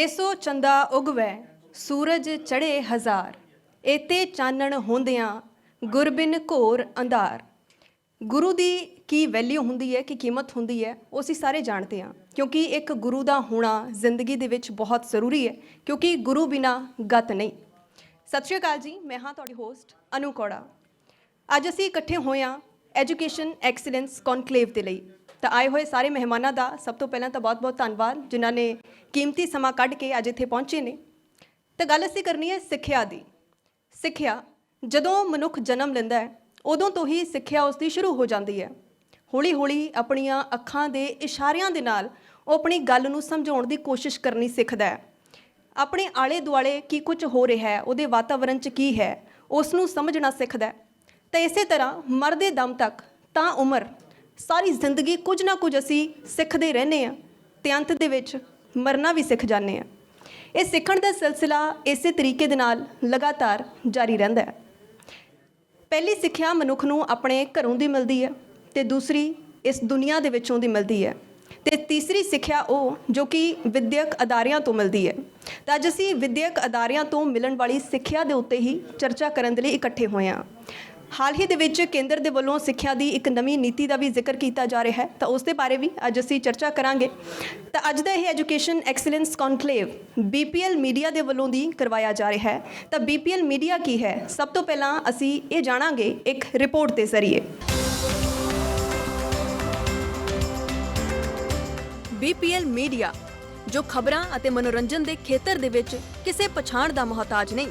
ਜੇਸੋ ਚੰਦਾ ਉਗਵੈ, ਸੂਰਜ ਚੜੇ ਹਜ਼ਾਰ। ਏਤੇ ਚਾਨਣ ਹੁੰਦਿਆਂ ਗੁਰਬਿਨ ਘੋਰ ਅੰਧਾਰ। ਗੁਰੂ ਦੀ ਕੀ ਵੈਲਿਊ ਹੁੰਦੀ ਹੈ, ਕੀ ਕੀਮਤ ਹੁੰਦੀ ਹੈ, ਉਹ ਅਸੀਂ ਸਾਰੇ ਜਾਣਦੇ ਹਾਂ। ਕਿਉਂਕਿ ਇੱਕ ਗੁਰੂ ਦਾ ਹੋਣਾ ਜ਼ਿੰਦਗੀ ਦੇ ਵਿੱਚ ਬਹੁਤ ਜ਼ਰੂਰੀ ਹੈ, ਕਿਉਂਕਿ ਗੁਰੂ ਬਿਨਾ ਗਤ ਨਹੀਂ। ਸਤਿ ਸ਼੍ਰੀ ਅਕਾਲ ਜੀ, ਮੈਂ ਹਾਂ ਤੁਹਾਡੀ ਹੋਸਟ ਅਨੂ ਕੋੜਾ। ਅੱਜ ਅਸੀਂ ਇਕੱਠੇ ਹੋਏ ਹਾਂ ਐਜੂਕੇਸ਼ਨ ਐਕਸੀਲੈਂਸ ਕਨਕਲੇਵ ਦੇ ਲਈ। ਤਾਂ ਆਏ ਹੋਏ ਸਾਰੇ ਮਹਿਮਾਨਾਂ ਦਾ ਸਭ ਤੋਂ ਪਹਿਲਾਂ ਤਾਂ ਬਹੁਤ-ਬਹੁਤ ਧੰਨਵਾਦ, ਜਿਨ੍ਹਾਂ ਨੇ ਕੀਮਤੀ ਸਮਾਂ ਕੱਢ ਕੇ ਅੱਜ ਇੱਥੇ ਪਹੁੰਚੇ ਨੇ। ਤਾਂ ਗੱਲ ਅਸੀਂ ਕਰਨੀ ਹੈ ਸਿੱਖਿਆ ਦੀ। ਸਿੱਖਿਆ ਜਦੋਂ ਮਨੁੱਖ ਜਨਮ ਲੈਂਦਾ ਹੈ, ਉਦੋਂ ਤੋਂ ਹੀ ਸਿੱਖਿਆ ਉਸ ਦੀ ਸ਼ੁਰੂ ਹੋ ਜਾਂਦੀ ਹੈ। ਹੌਲੀ-ਹੌਲੀ ਆਪਣੀਆਂ ਅੱਖਾਂ ਦੇ ਇਸ਼ਾਰਿਆਂ ਦੇ ਨਾਲ ਉਹ ਆਪਣੀ ਗੱਲ ਨੂੰ ਸਮਝਾਉਣ ਦੀ ਕੋਸ਼ਿਸ਼ ਕਰਨੀ ਸਿੱਖਦਾ ਹੈ। ਆਪਣੇ ਆਲੇ ਦੁਆਲੇ ਕੀ ਕੁਝ ਹੋ ਰਿਹਾ ਹੈ, ਉਹਦੇ ਵਾਤਾਵਰਣ 'ਚ ਕੀ ਹੈ ਉਸ ਨੂੰ ਸਮਝਣਾ ਸਿੱਖਦਾ ਹੈ। ਤਾਂ ਇਸੇ ਤਰ੍ਹਾਂ ਮਰਦੇ ਦਮ ਤੱਕ ਤਾਂ ਉਮਰ ਸਾਰੀ ਜ਼ਿੰਦਗੀ ਕੁਝ ਨਾ ਕੁਝ ਅਸੀਂ ਸਿੱਖਦੇ ਰਹਿੰਦੇ ਆ ਤੇ ਅੰਤ ਦੇ ਵਿੱਚ ਮਰਨਾ ਵੀ ਸਿੱਖ ਜਾਂਦੇ ਆ ਇਹ ਸਿੱਖਣ ਦਾ ਸਿਲਸਿਲਾ ਇਸੇ ਤਰੀਕੇ ਦੇ ਨਾਲ ਲਗਾਤਾਰ ਜਾਰੀ ਰਹਿੰਦਾ ਹੈ। ਪਹਿਲੀ ਸਿੱਖਿਆ ਮਨੁੱਖ ਨੂੰ ਆਪਣੇ ਘਰੋਂ ਦੀ ਮਿਲਦੀ ਹੈ ਤੇ ਦੂਸਰੀ ਇਸ ਦੁਨੀਆ ਦੇ ਵਿੱਚੋਂ ਦੀ ਮਿਲਦੀ ਹੈ ਤੇ ਤੀਸਰੀ ਸਿੱਖਿਆ ਉਹ ਜੋ ਕਿ ਵਿਦਿਅਕ ਅਦਾਰਿਆਂ ਤੋਂ ਮਿਲਦੀ ਹੈ। ਤਾਂ ਅੱਜ ਅਸੀਂ ਵਿਦਿਅਕ ਅਦਾਰਿਆਂ ਤੋਂ ਮਿਲਣ ਵਾਲੀ ਸਿੱਖਿਆ ਦੇ ਉੱਤੇ ਹੀ ਚਰਚਾ ਕਰਨ ਦੇ ਲਈ ਇਕੱਠੇ ਹੋਏ ਹਾਂ। ਹਾਲ ਹੀ ਦੇ ਵਿੱਚ ਕੇਂਦਰ ਦੇ ਵੱਲੋਂ ਸਿੱਖਿਆ ਦੀ ਇੱਕ ਨਵੀਂ ਨੀਤੀ ਦਾ ਵੀ ਜ਼ਿਕਰ ਕੀਤਾ ਜਾ ਰਿਹਾ ਹੈ, ਤਾਂ ਉਸ ਦੇ ਬਾਰੇ ਵੀ ਅੱਜ ਅਸੀਂ ਚਰਚਾ ਕਰਾਂਗੇ। ਤਾਂ ਅੱਜ ਦਾ ਇਹ education excellence conclave BPL media ਦੇ ਵੱਲੋਂ ਦੀ ਕਰਵਾਇਆ ਜਾ ਰਿਹਾ ਹੈ। ਤਾਂ BPL ਮੀਡੀਆ ਕੀ ਹੈ? ਸਭ ਤੋਂ ਪਹਿਲਾਂ ਅਸੀਂ ਇਹ ਜਾਣਾਂਗੇ ਇੱਕ ਰਿਪੋਰਟ ਦੇ ਜ਼ਰੀਏ। BPL ਮੀਡੀਆ ਜੋ ਖਬਰਾਂ ਅਤੇ ਮਨੋਰੰਜਨ ਦੇ ਖੇਤਰ ਦੇ ਵਿੱਚ ਕਿਸੇ ਪਛਾਣ ਦਾ ਮੁਹਤਾਜ ਨਹੀਂ।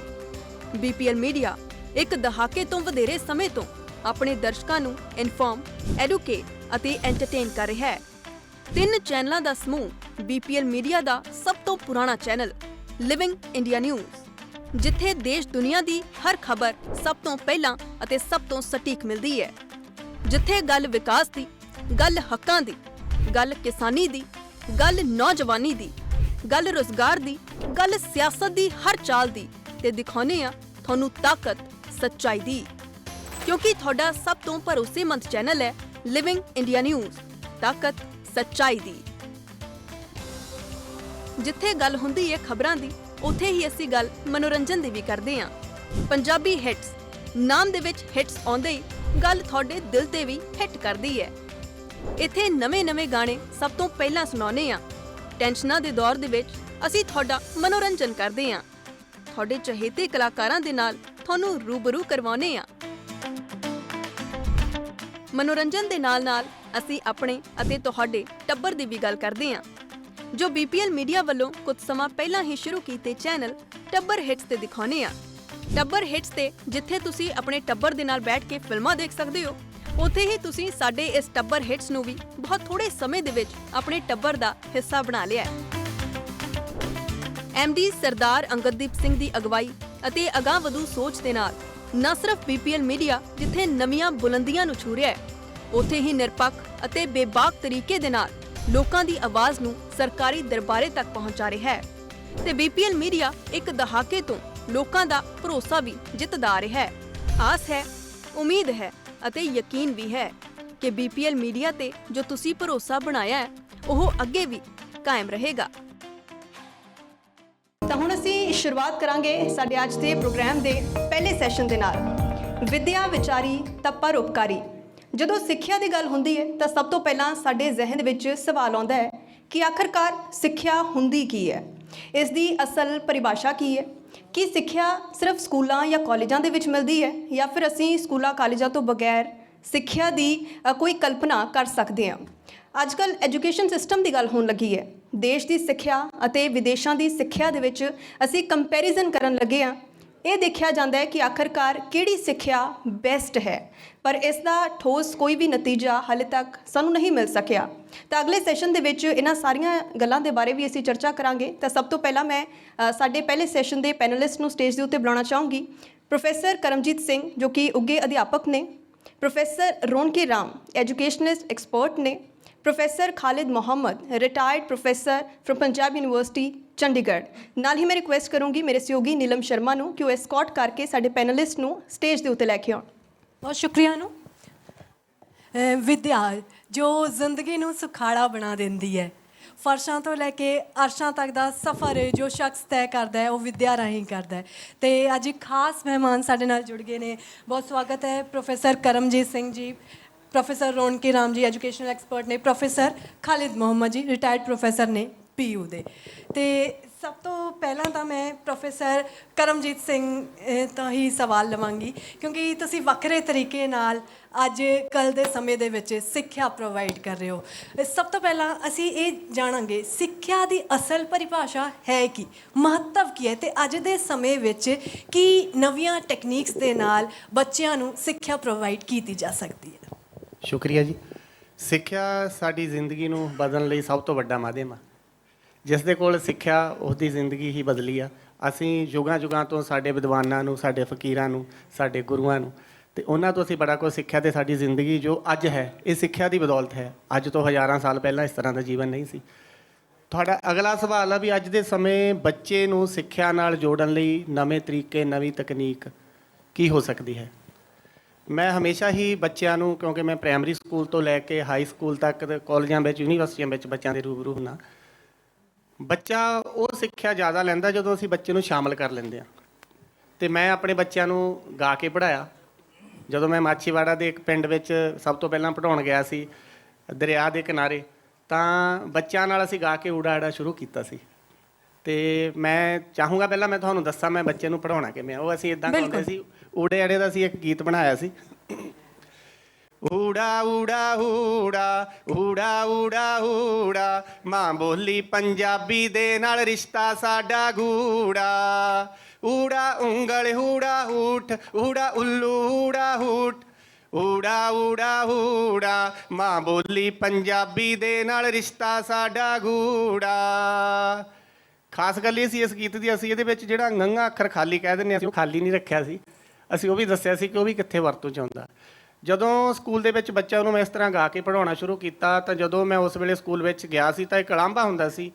BPL ਮੀਡੀਆ ਇੱਕ ਦਹਾਕੇ ਤੋਂ ਵਧੇਰੇ ਸਮੇਂ ਤੋਂ ਆਪਣੇ ਦਰਸ਼ਕਾਂ ਨੂੰ ਇਨਫਾਰਮ, ਐਡੂਕੇਟ ਅਤੇ ਐਂਟਰਟੇਨ ਕਰ ਰਿਹਾ ਹੈ। ਤਿੰਨ ਚੈਨਲਾਂ ਦਾ ਸਮੂਹ BPL ਮੀਡੀਆ ਦਾ ਸਭ ਤੋਂ ਪੁਰਾਣਾ ਚੈਨਲ ਲਿਵਿੰਗ ਇੰਡੀਆ ਨਿਊਜ਼ ਜਿੱਥੇ ਦੇਸ਼ ਦੁਨੀਆ ਦੀ ਹਰ ਖਬਰ ਸਭ ਤੋਂ ਪਹਿਲਾਂ ਅਤੇ ਸਭ ਤੋਂ ਸਟੀਕ ਮਿਲਦੀ ਹੈ। ਜਿੱਥੇ ਗੱਲ ਵਿਕਾਸ ਦੀ ਗੱਲ ਹੱਕਾਂ ਦੀ ਗੱਲ ਕਿਸਾਨੀ ਦੀ ਗੱਲ ਨੌਜਵਾਨੀ ਦੀ ਗੱਲ ਰੋਜ਼ਗਾਰ ਦੀ ਗੱਲ ਸਿਆਸਤ ਦੀ ਹਰ ਚਾਲ ਦੀ ਤੇ ਦਿਖਾਉਨੇ ਆ ਤੁਹਾਨੂੰ ਤਾਕਤ ਸੱਚਾਈ ਦੀ। ਕਿਉਂਕਿ ਤੁਹਾਡਾ ਸਭ ਤੋਂ ਭਰੋਸੇਮੰਦ ਚੈਨਲ ਹੈ ਲਿਵਿੰਗ ਇੰਡੀਆ ਨਿਊਜ਼ ਤਾਕਤ ਸੱਚਾਈ ਦੀ। ਜਿੱਥੇ ਗੱਲ ਹੁੰਦੀ ਹੈ ਖਬਰਾਂ ਦੀ, ਉੱਥੇ ਹੀ ਅਸੀਂ ਗੱਲ ਮਨੋਰੰਜਨ ਦੀ ਵੀ ਕਰਦੇ ਹਾਂ। ਪੰਜਾਬੀ ਹਿੱਟਸ ਨਾਮ ਦੇ ਵਿੱਚ ਹਿੱਟਸ ਆਉਂਦੇ ਹੀ ਗੱਲ ਤੁਹਾਡੇ ਦਿਲ ਤੇ ਵੀ ਹਿੱਟ ਕਰਦੀ ਹੈ। ਇੱਥੇ ਨਵੇਂ-ਨਵੇਂ ਗਾਣੇ ਸਭ ਤੋਂ ਪਹਿਲਾਂ ਸੁਣਾਉਨੇ ਆ ਟੈਨਸ਼ਨਾਂ ਦੇ ਦੌਰ ਦੇ ਵਿੱਚ ਅਸੀਂ ਤੁਹਾਡਾ ਮਨੋਰੰਜਨ ਕਰਦੇ ਹਾਂ। ਤੁਹਾਡੇ ਚਹੇਤੇ ਕਲਾਕਾਰਾਂ ਦੇ ਨਾਲ ਤੁਹਾਨੂੰ ਰੂਬਰੂ ਕਰਵਾਉਨੇ ਆ ਮਨੋਰੰਜਨ ਦੇ ਨਾਲ-ਨਾਲ ਅਸੀਂ ਆਪਣੇ ਅਤੇ ਤੁਹਾਡੇ ਟੱਬਰ ਦੀ ਵੀ ਗੱਲ ਕਰਦੇ ਹਾਂ। ਜੋ BPL ਮੀਡੀਆ ਵੱਲੋਂ ਕੁਝ ਸਮਾਂ ਪਹਿਲਾਂ ਹੀ ਸ਼ੁਰੂ ਕੀਤੇ ਚੈਨਲ ਟੱਬਰ ਹਿੱਟਸ ਤੇ ਦਿਖਾਉਨੇ ਆ ਟੱਬਰ ਹਿੱਟਸ ਤੇ ਜਿੱਥੇ ਤੁਸੀਂ ਆਪਣੇ ਟੱਬਰ ਦੇ ਨਾਲ ਬੈਠ ਕੇ ਫਿਲਮਾਂ ਦੇਖ ਸਕਦੇ ਹੋ, ਉੱਥੇ ਹੀ ਤੁਸੀਂ ਸਾਡੇ ਇਸ ਟੱਬਰ ਹਿੱਟਸ ਨੂੰ ਵੀ ਬਹੁਤ ਥੋੜੇ ਸਮੇਂ ਦੇ ਵਿੱਚ ਆਪਣੇ ਟੱਬਰ ਦਾ ਹਿੱਸਾ ਬਣਾ ਲਿਆ ਹੈ। ਐਮਡੀ ਸਰਦਾਰ ਅੰਗਦਦੀਪ ਸਿੰਘ ਦੀ ਅਗਵਾਈ ਅਤੇ ਅਗਾਂਹਵਧੂ ਸੋਚ ਦੇ ਨਾਲ ਨਾ ਸਿਰਫ BPL ਮੀਡੀਆ ਜਿੱਥੇ ਨਵੀਆਂ ਬੁਲੰਦੀਆਂ ਨੂੰ ਛੂ ਰਿਹਾ ਹੈ, ਉੱਥੇ ਹੀ ਨਿਰਪੱਖ ਅਤੇ ਬੇਬਾਕ ਤਰੀਕੇ ਦੇ ਨਾਲ ਲੋਕਾਂ ਦੀ ਆਵਾਜ਼ ਨੂੰ ਸਰਕਾਰੀ ਦਰਬਾਰੇ ਤੱਕ ਪਹੁੰਚਾ ਰਿਹਾ ਹੈ ਤੇ BPL ਮੀਡੀਆ ਇੱਕ ਦਹਾਕੇ ਤੋਂ ਲੋਕਾਂ ਦਾ ਭਰੋਸਾ ਵੀ ਜਿੱਤਦਾ ਆ ਰਿਹਾ ਹੈ। ਆਸ ਹੈ, ਉਮੀਦ ਹੈ ਅਤੇ ਯਕੀਨ ਵੀ ਹੈ ਕਿ BPL ਮੀਡੀਆ ਤੇ ਜੋ ਤੁਸੀਂ ਭਰੋਸਾ ਬਣਾਇਆ ਹੈ, ਉਹ ਅੱਗੇ ਵੀ ਕਾਇਮ ਰਹੇਗਾ। ਤਾਂ ਹੁਣ ਅਸੀਂ ਸ਼ੁਰੂਆਤ ਕਰਾਂਗੇ ਸਾਡੇ ਅੱਜ ਦੇ ਪ੍ਰੋਗਰਾਮ ਦੇ ਪਹਿਲੇ ਸੈਸ਼ਨ ਦੇ ਨਾਲ। ਵਿਦਿਆ ਵਿਚਾਰੀ, ਤਾਂ ਪਰ ਉਪਕਾਰੀ। ਜਦੋਂ ਸਿੱਖਿਆ ਦੀ ਗੱਲ ਹੁੰਦੀ ਹੈ, ਤਾਂ ਸਭ ਤੋਂ ਪਹਿਲਾਂ ਸਾਡੇ ਜ਼ਿਹਨ ਵਿੱਚ ਸਵਾਲ ਆਉਂਦਾ ਹੈ ਕਿ ਆਖਰਕਾਰ ਸਿੱਖਿਆ ਹੁੰਦੀ ਕੀ ਹੈ? ਇਸ ਦੀ ਅਸਲ ਪਰਿਭਾਸ਼ਾ ਕੀ ਹੈ? ਕੀ ਸਿੱਖਿਆ ਸਿਰਫ ਸਕੂਲਾਂ ਜਾਂ ਕਾਲਜਾਂ ਦੇ ਵਿੱਚ ਮਿਲਦੀ ਹੈ, ਜਾਂ ਫਿਰ ਅਸੀਂ ਸਕੂਲਾਂ, ਕਾਲਜਾਂ ਤੋਂ ਬਗੈਰ ਸਿੱਖਿਆ ਦੀ ਕੋਈ ਕਲਪਨਾ ਕਰ ਸਕਦੇ ਹਾਂ? ਅੱਜ ਕੱਲ ਐਜੂਕੇਸ਼ਨ ਸਿਸਟਮ ਦੀ ਗੱਲ ਹੋਣ ਲੱਗੀ ਹੈ। ਦੇਸ਼ ਦੀ ਸਿੱਖਿਆ ਅਤੇ ਵਿਦੇਸ਼ਾਂ ਦੀ ਸਿੱਖਿਆ ਦੇ ਵਿੱਚ ਅਸੀਂ ਕੰਪੈਰੀਜ਼ਨ ਕਰਨ ਲੱਗੇ ਆ ਇਹ ਦੇਖਿਆ ਜਾਂਦਾ ਹੈ ਕਿ ਆਖਰਕਾਰ ਕਿਹੜੀ ਸਿੱਖਿਆ ਬੈਸਟ ਹੈ। ਪਰ ਇਸ ਦਾ ਠੋਸ ਕੋਈ ਵੀ ਨਤੀਜਾ ਹਾਲੇ ਤੱਕ ਸਾਨੂੰ ਨਹੀਂ ਮਿਲ ਸਕਿਆ। ਤਾਂ ਅਗਲੇ ਸੈਸ਼ਨ ਦੇ ਵਿੱਚ ਇਹਨਾਂ ਸਾਰੀਆਂ ਗੱਲਾਂ ਦੇ ਬਾਰੇ ਵੀ ਅਸੀਂ ਚਰਚਾ ਕਰਾਂਗੇ। ਤਾਂ ਸਭ ਤੋਂ ਪਹਿਲਾਂ ਮੈਂ ਸਾਡੇ ਪਹਿਲੇ ਸੈਸ਼ਨ ਦੇ ਪੈਨਲਿਸਟ ਨੂੰ ਸਟੇਜ ਦੇ ਉੱਤੇ ਬੁਲਾਉਣਾ ਚਾਹੂੰਗੀ। ਪ੍ਰੋਫੈਸਰ ਕਰਮਜੀਤ ਸਿੰਘ ਜੋ ਕਿ ਉੱਗੇ ਅਧਿਆਪਕ ਨੇ। Professor Ronki Ram educationist expert ਨੇ। Professor Khalid Muhammad retired professor from Punjab university Chandigarh. ਨਾਲ ਹੀ ਮੈਂ ਰਿਕੁਐਸਟ ਕਰੂੰਗੀ ਮੇਰੇ ਸਹਿਯੋਗੀ ਨੀਲਮ ਸ਼ਰਮਾ ਨੂੰ ਕਿ ਉਹ ਐਸਕੌਟ ਕਰਕੇ ਸਾਡੇ ਪੈਨਲਿਸਟ ਨੂੰ ਸਟੇਜ ਦੇ ਉੱਤੇ ਲੈ ਕੇ ਆਉਣ। ਬਹੁਤ ਸ਼ੁਕਰੀਆ ਨੂੰ ਅਹ ਵਿਦਿਆ, ਜੋ ਜ਼ਿੰਦਗੀ ਨੂੰ ਸੁਖਾਲਾ ਬਣਾ ਦਿੰਦੀ ਹੈ, ਫਰਸ਼ਾਂ ਤੋਂ ਲੈ ਕੇ ਅਰਸ਼ਾਂ ਤੱਕ ਦਾ ਸਫ਼ਰ, ਜੋ ਸ਼ਖਸ ਤੈਅ ਕਰਦਾ ਹੈ, ਉਹ ਵਿਦਿਆ ਰਾਹੀਂ ਕਰਦਾ ਹੈ। ਤੇ ਅੱਜ ਇੱਕ ਖਾਸ ਮਹਿਮਾਨ ਸਾਡੇ ਨਾਲ ਜੁੜ ਗਏ ਨੇ। ਬਹੁਤ ਸਵਾਗਤ ਹੈ professor Karamjit Singh ji. Professor Ronki Ram ji, educational expert ਨੇ, professor Khalid Muhammad ji retired professor ਨੇ, ਪੀਯੂ ਦੇ। ਤੇ ਸਭ ਤੋਂ ਪਹਿਲਾਂ ਤਾਂ ਮੈਂ ਪ੍ਰੋਫੈਸਰ ਕਰਮਜੀਤ ਸਿੰਘ ਤੋਂ ਹੀ ਸਵਾਲ ਲਵਾਂਗੀ, ਕਿਉਂਕਿ ਤੁਸੀਂ ਵੱਖਰੇ ਤਰੀਕੇ ਨਾਲ ਅੱਜ ਕੱਲ ਦੇ ਸਮੇਂ ਦੇ ਵਿੱਚ ਸਿੱਖਿਆ ਪ੍ਰੋਵਾਈਡ ਕਰ ਰਹੇ ਹੋ। ਸਭ ਤੋਂ ਪਹਿਲਾਂ ਅਸੀਂ ਇਹ ਜਾਣਾਂਗੇ, ਸਿੱਖਿਆ ਦੀ ਅਸਲ ਪਰਿਭਾਸ਼ਾ ਹੈ ਕੀ, ਮਹੱਤਵ ਕੀ ਹੈ ਤੇ ਅੱਜ ਦੇ ਸਮੇਂ ਵਿੱਚ ਕੀ ਨਵੀਆਂ ਟੈਕਨੀਕਸ ਦੇ ਨਾਲ ਬੱਚਿਆਂ ਨੂੰ ਸਿੱਖਿਆ ਪ੍ਰੋਵਾਈਡ ਕੀਤੀ ਜਾ ਸਕਦੀ ਹੈ। ਸ਼ੁਕਰੀਆ ਜੀ। ਸਿੱਖਿਆ ਸਾਡੀ ਜ਼ਿੰਦਗੀ ਨੂੰ ਬਦਲਣ ਲਈ ਸਭ ਤੋਂ ਵੱਡਾ ਮਾਧਿਅਮ ਆ। ਜਿਸ ਦੇ ਕੋਲ ਸਿੱਖਿਆ ਉਸ ਦੀ ਜ਼ਿੰਦਗੀ ਹੀ ਬਦਲੀ ਆ। ਅਸੀਂ ਯੁਗਾਂ ਯੁਗਾਂ ਤੋਂ ਸਾਡੇ ਵਿਦਵਾਨਾਂ ਨੂੰ, ਸਾਡੇ ਫਕੀਰਾਂ ਨੂੰ, ਸਾਡੇ ਗੁਰੂਆਂ ਨੂੰ ਤੇ ਉਹਨਾਂ ਤੋਂ ਅਸੀਂ ਬੜਾ ਕੁਝ ਸਿੱਖਿਆ ਤੇ ਸਾਡੀ ਜ਼ਿੰਦਗੀ ਜੋ ਅੱਜ ਹੈ, ਇਹ ਸਿੱਖਿਆ ਦੀ ਬਦੌਲਤ ਹੈ। ਅੱਜ ਤੋਂ ਹਜ਼ਾਰਾਂ ਸਾਲ ਪਹਿਲਾਂ ਇਸ ਤਰ੍ਹਾਂ ਦਾ ਜੀਵਨ ਨਹੀਂ ਸੀ। ਤੁਹਾਡਾ ਅਗਲਾ ਸਵਾਲ ਆ ਵੀ ਅੱਜ ਦੇ ਸਮੇਂ ਬੱਚੇ ਨੂੰ ਸਿੱਖਿਆ ਨਾਲ ਜੋੜਨ ਲਈ ਨਵੇਂ ਤਰੀਕੇ, ਨਵੀਂ ਤਕਨੀਕ ਕੀ ਹੋ ਸਕਦੀ ਹੈ? ਮੈਂ ਹਮੇਸ਼ਾ ਹੀ ਬੱਚਿਆਂ ਨੂੰ ਕਿਉਂਕਿ ਮੈਂ ਪ੍ਰਾਇਮਰੀ ਸਕੂਲ ਤੋਂ ਲੈ ਕੇ ਹਾਈ ਸਕੂਲ ਤੱਕ ਕਾਲਜਾਂ ਵਿੱਚ ਯੂਨੀਵਰਸਿਟੀਆਂ ਵਿੱਚ ਬੱਚਿਆਂ ਦੇ ਰੂਬਰੂ ਹੁੰਨਾ ਬੱਚਾ ਉਹ ਸਿੱਖਿਆ ਜ਼ਿਆਦਾ ਲੈਂਦਾ ਜਦੋਂ ਅਸੀਂ ਬੱਚੇ ਨੂੰ ਸ਼ਾਮਲ ਕਰ ਲੈਂਦੇ ਆ ਤੇ ਮੈਂ ਆਪਣੇ ਬੱਚਿਆਂ ਨੂੰ ਗਾ ਕੇ ਪੜਾਇਆ ਜਦੋਂ ਮੈਂ ਮਾਛੀਵਾੜਾ ਦੇ ਇੱਕ ਪਿੰਡ ਵਿੱਚ ਸਭ ਤੋਂ ਪਹਿਲਾਂ ਪੜਾਉਣ ਗਿਆ ਸੀ ਦਰਿਆ ਦੇ ਕਿਨਾਰੇ ਤਾਂ ਬੱਚਿਆਂ ਨਾਲ ਅਸੀਂ ਗਾ ਕੇ ਆੜਾ ਸ਼ੁਰੂ ਕੀਤਾ ਸੀ। ਤੇ ਮੈਂ ਚਾਹੂੰਗਾ ਪਹਿਲਾਂ ਮੈਂ ਤੁਹਾਨੂੰ ਦੱਸਾਂ ਮੈਂ ਬੱਚੇ ਨੂੰ ਪੜਾਉਣਾ ਕਿਵੇਂ ਆ। ਉਹ ਅਸੀਂ ਇਦਾਂ। ਗਾਉਂਦੇ ਸੀ ਊੜੇ ਆੜੇ ਦਾ ਅਸੀਂ ਇੱਕ ਗੀਤ ਬਣਾਇਆ ਸੀ। ਊੜਾ ਊੜਾ ਊੜਾ ਊੜਾ ਊੜਾ ਊੜਾ ਮਾਂ ਬੋਲੀ ਪੰਜਾਬੀ ਦੇ ਨਾਲ ਰਿਸ਼ਤਾ ਸਾਡਾ ਗੂੜਾ। ਊੜਾ ਉਂਗਲ ਊੜਾ ਊਠ ਊੜਾ ਉੱਲੂ ਊੜਾ ਹੂਠ ਊੜਾ ਊੜਾ ਊੜਾ ਮਾਂ ਬੋਲੀ ਪੰਜਾਬੀ ਦੇ ਨਾਲ ਰਿਸ਼ਤਾ ਸਾਡਾ ਗੂੜਾ। ਖਾਸ ਗੱਲ ਇਹ ਸੀ ਇਸ ਗੀਤ ਦੀ ਅਸੀਂ ਇਹਦੇ ਵਿੱਚ ਜਿਹੜਾ ngੰਗਾ ਅੱਖਰ ਖਾਲੀ ਕਹਿ ਦਿੰਦੇ ਹਾਂ, ਅਸੀਂ ਉਹ ਖਾਲੀ ਨਹੀਂ ਰੱਖਿਆ ਸੀ। ਅਸੀਂ ਉਹ ਵੀ ਦੱਸਿਆ ਸੀ ਕਿ ਉਹ ਵੀ ਕਿੱਥੇ ਵਰਤੋਂ ਚ ਆਉਂਦਾ ਜਦੋਂ ਸਕੂਲ ਦੇ ਵਿੱਚ ਬੱਚਿਆਂ ਨੂੰ ਮੈਂ ਇਸ ਤਰ੍ਹਾਂ ਗਾ ਕੇ ਪੜਾਉਣਾ ਸ਼ੁਰੂ ਕੀਤਾ, ਤਾਂ ਜਦੋਂ ਮੈਂ ਉਸ ਵੇਲੇ ਸਕੂਲ ਵਿੱਚ ਗਿਆ ਸੀ, ਤਾਂ ਇੱਕ ਅਲਾਂਭਾ ਹੁੰਦਾ ਸੀ